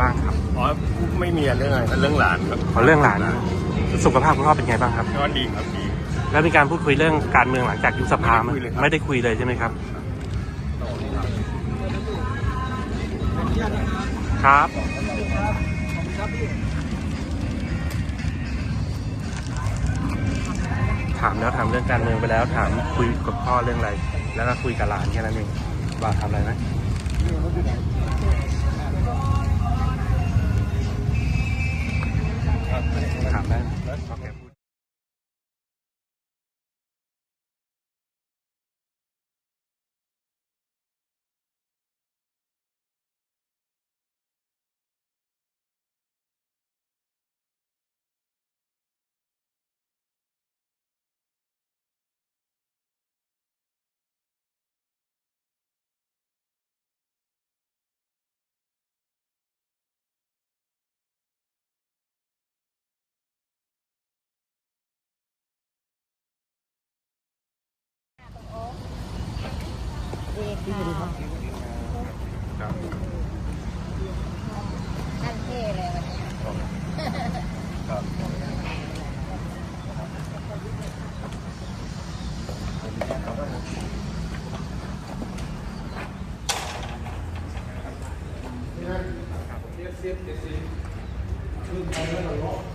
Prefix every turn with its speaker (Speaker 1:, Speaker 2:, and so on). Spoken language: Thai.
Speaker 1: บ้างครับ
Speaker 2: อ๋อไม่มีเรื่องอะไรเรื่องหลานครับ
Speaker 1: ขอเรื่องหลานสุขภาพคุณพ่อเป็นไงบ้างครับ
Speaker 2: ก็ดีครับดี
Speaker 1: แล้วมีการพูดคุยเรื่องการเมืองหลังจากยุบสภาไหม
Speaker 2: ไม่ได้คุยเลยครับ
Speaker 1: ไม่ได้คุยเลยใช่ไหมครับ ครับถามแล้วถามเรื่องการเมืองไปแล้วถามคุยกับพ่อเรื่องอะไร แล้วก็คุยกับหลานแค่นั้นเองว่าทำอะไรไหม Amen. ด้โอเคพูด
Speaker 3: ดีค่ะ
Speaker 1: ครับ
Speaker 3: ท่านเท่เลยวันนี้
Speaker 4: คือใครไม่หลอกหลอกการเรียนนี่เลย